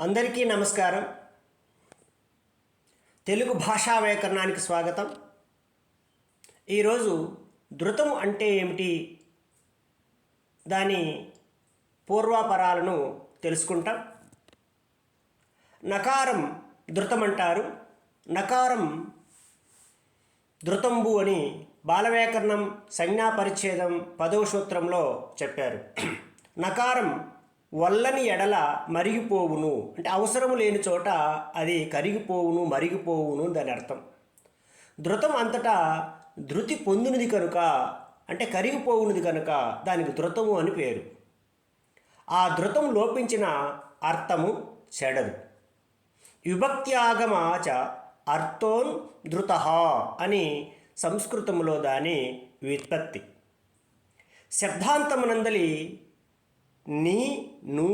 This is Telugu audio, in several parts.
అందరికీ నమస్కారం. తెలుగు భాషా వ్యాకరణానికి స్వాగతం. ఈరోజు ధృతం అంటే ఏమిటి? దాని పూర్వాపరాలను తెలుసుకుంటాం. నకారం ధృతం అంటారు నకారం ధృతంబు అని బాలవ్యాకరణం సంజ్ఞాపరిచ్ఛేదం పదవ సూత్రంలో చెప్పారు. నకారం వల్లని ఎడల మరిగిపోవును. అంటే అవసరము లేని చోట అది కరిగిపోవును మరిగిపోవును దాని అర్థం. ధృతం అంతటా ధృతి పొందినది కనుక అంటే కరిగిపోవునది కనుక దానికి ధృతము అని పేరు. ఆ ధృతం లోపించిన అర్థము చెడదు. విభక్త్యాగమాచ అర్థోన్ ధృత అని సంస్కృతంలో దాని వ్యుత్పత్తి. శబ్దాంతమునందలి నీ నూ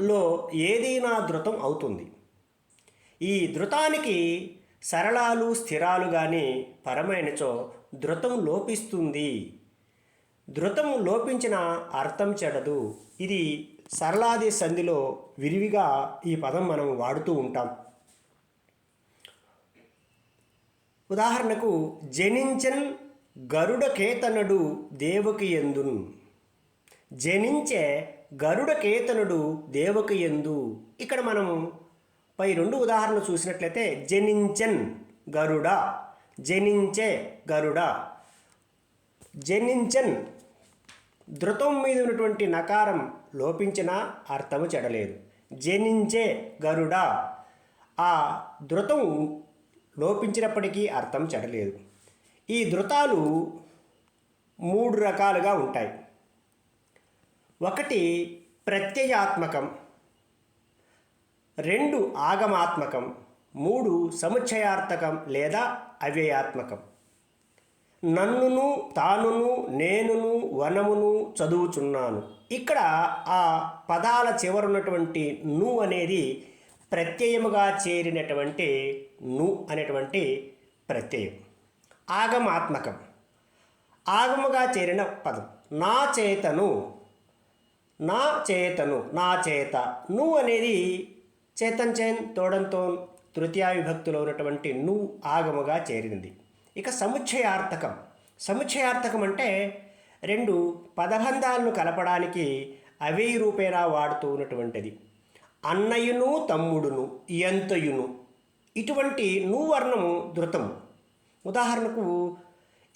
లో ఏదైనా ధృతం అవుతుంది. ఈ ధృతానికి సరళాలు స్థిరాలు కానీ పరమైనచో ధృతం లోపిస్తుంది. ధృతం లోపించిన అర్థం చెడదు. ఇది సరళాది సంధిలో విరివిగా ఈ పదం మనం వాడుతూ ఉంటాం. ఉదాహరణకు జనించన్ గరుడకేతనుడు దేవకి ఎందున్ జనించే గరుడకేతనుడు దేవకి ఎందు ఇక్కడ మనం పై రెండు ఉదాహరణలు చూసినట్లయితే జనించన్ గరుడ జనించే గరుడ. జనించన్ ధృతం మీద ఉన్నటువంటి నకారం లోపించిన అర్థము చెడలేదు. జనించే గరుడ ఆ ధృతం లోపించినప్పటికీ అర్థం చెడలేదు. ఈ ధృతాలు మూడు రకాలుగా ఉంటాయి. ఒకటి ప్రత్యయాత్మకం రెండు ఆగమాత్మకం మూడు సముచ్చయార్థకం లేదా అవ్యయాత్మకం. నన్నును తానును నేనును వనమును చదువుచున్నాను. ఇక్కడ ఆ పదాల చివరున్నటువంటి ను అనేది ప్రత్యయముగా చేరినటువంటి ను అనేటువంటి ప్రత్యయం. ఆగమాత్మకం. ఆగముగా చేరిన పదం. నా చేతను నా చేతను నా చేత. ను అనేది చేతన్ చేన్ తోడంతో తృతీయ విభక్తిలో ఉన్నటువంటి ను ఆగముగా చేరింది ఇక సముచ్చయార్థకం. సముచ్చయార్థకం అంటే రెండు పదబంధాలను కలపడానికి అవేయి రూపేణా వాడుతూ ఉన్నటువంటిది. అన్నయును తమ్ముడును ఎంతయును ఇటువంటి ను వర్ణము ధృతము. ఉదాహరణకు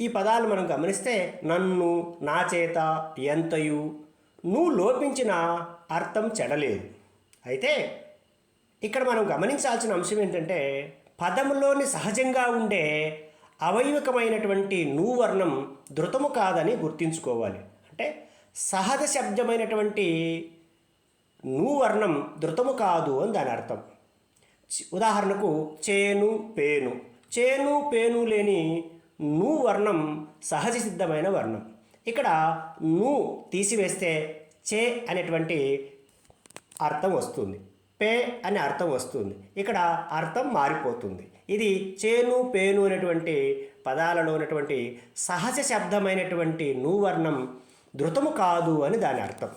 ఈ పదాలు మనం గమనిస్తే నన్ను నా చేత ఎంతయు నువ్వు లోపించిన అర్థం చెడలేదు. అయితే ఇక్కడ మనం గమనించాల్సిన అంశం ఏంటంటే పదములోని సహజంగా ఉండే అవయవకమైనటువంటి ను వర్ణం ధృతము కాదని గుర్తించుకోవాలి. అంటే సహజ శబ్దమైనటువంటి ను వర్ణం ధృతము కాదు అని దాని అర్థం. ఉదాహరణకు చేను పేను. చేను పేను లేని ను వర్ణం సహజ సిద్ధమైన వర్ణం. ఇక్కడ ను తీసివేస్తే చే అనేటువంటి అర్థం వస్తుంది. పే అనే అర్థం వస్తుంది. ఇక్కడ అర్థం మారిపోతుంది. ఇది చేను పేను అనేటువంటి పదాలలో ఉన్నటువంటి సహజ శబ్దమైనటువంటి నూవర్ణం ధృతము కాదు అని దాని అర్థం.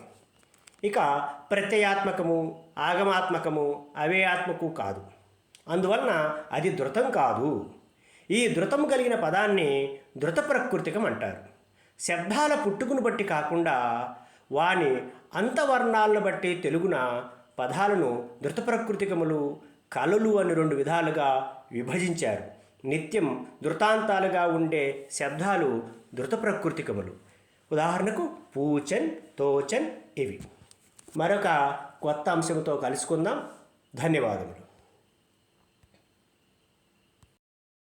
ఇక ప్రత్యయాత్మకము ఆగమాత్మకము అవేయాత్మకు కాదు. అందువలన అది ధృతం కాదు. ఈ ధృతం కలిగిన పదాన్ని ధృత ప్రకృతికం అంటారు. శబ్దాల పుట్టుకును బట్టి కాకుండా వాని అంతవర్ణాలను బట్టి తెలుగున పదాలను ధృత ప్రకృతికములు కళలు అని రెండు విధాలుగా విభజించారు. నిత్యం ధృతాంతాలుగా ఉండే శబ్దాలు ధృత ప్రకృతికములు ఉదాహరణకు పూచన్ తోచన్ ఇవి. మరొక కొత్త అంశంతో కలుసుకుందాం. ధన్యవాదములు.